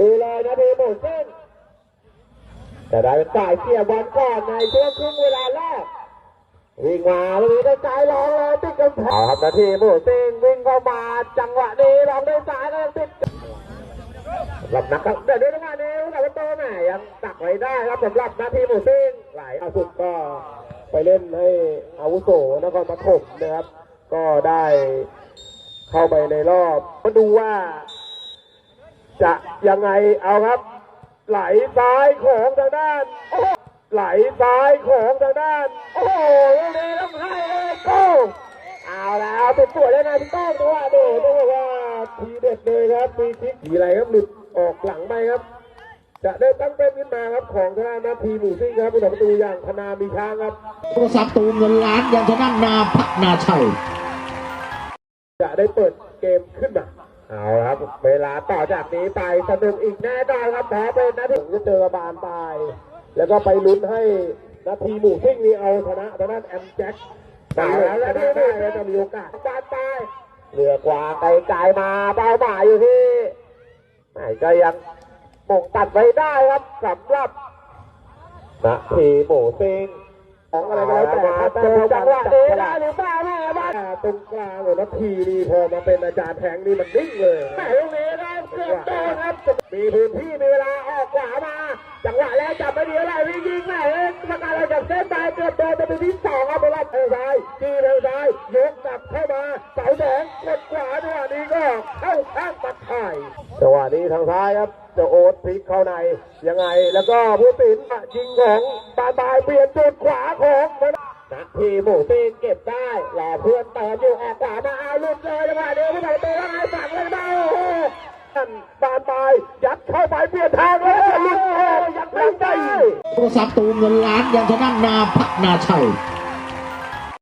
ดูเลยนะทีหมดเส้นจะได้ฝ่ายเสียบอลก่อนในช่วงครึ่งเวลาแรกวิ่งมาลูกนี้ได้ใจลองเลยติดกำแพงเอาครับนาทีหมูซิงวิ่งเข้ามาจังหวะนี้ลองได้ซ้ายก็ยังติดหรับนักเดี๋ยวดูจังหวะนี้ลูกแต่ว่าโตแหม่ยังตักไว้ได้ครับสำหรับนาทีหมูซิงไหลอาสุดก็ไปเล่นให้อาวุโสนครปฐมนะครับ ก็ได้เข้าไปในรอบมาดูว่า จะยังไงเอาครับ ไหลซ้ายของทางด้านโอ้โหไหลซ้ายของทางด้าน โอ้โหลูกนี้ต้องให้เลยโก้เอาแล้วติดตัวได้นะพี่โต้งตัวดูต้องบอกว่าทีเด็ดเลยครับมีทิกทีอะไรครับหลุดออกหลังไปครับ จะได้ตั้งเป็นขึ้นมาครับของทางด้านนาทีหมู่ซิ่งครับผู้สาประตูอย่างธนามีช้างครับโทรศัพท์ตูมเงินล้านยังชนะนาพักนาชัยจะได้เปิดเกมขึ้นมา เอาครับ เวลาต่อจากนี้ไปสนุกอีกแน่นอนครับแพ้เป็นนาทีจะเจอบานตาย แล้วก็ไปลุ้นให้นาทีหมู่ซิ่งนี้เอาชนะทางด้านแอมแจ็คตายแล้วแล้วได้แล้วจะมีโอกาสบานตายเหลือกว่าไกลๆมาเป้าหมายอยู่ที่ไหนก็ยังมงตัดไว้ได้ครับสำหรับนาทีหมู่ซิ่ง ของอะไรก็แล้วแต่ครับเจอจังหวะนี้ได้หรือเปล่าแม่บ้านตรงกลางเลยนะทีนี่พอมาเป็นอาจารย์แทงนี่มันนิ่งเลยแม่ตรงนี้นะเกือบโดนครับ มีพื้นที่มีเวลาออกขวามา จังหวะแรกจับไม่ดีอะไรวิ่งยิงแม่เอ้ยประกาศเราจากเส้นไปเกือบโดนเป็นที่สองครับไปรับเอวซ้ายจี้เอวซ้ายยกกลับเข้ามาเสาแดงกดขวาจังหวะนี้ก็เข้าข้างปัดไทยจังหวะนี้ทางซ้ายครับเจะโอ๊ตพลิกเข้าในยังไงแล้วก็ผู้ตินยิงของ บานบายเปลี่ยนจุดขวาของนะทีหมูปีนเก็บได้รอเพื่อนเติมอยู่ออกขวามาเอาลุดเลยจังหวะเดียวผู้ใส่ตัวแล้วไงสั่งเลยได้โอ้โหนั่นบานปลายยัดเข้าไปเปลี่ยนทางเลยลุดโอ้ยัดไม่ได้โทรศัพท์ตูมเงินล้านยังชนะนาพักนาชัย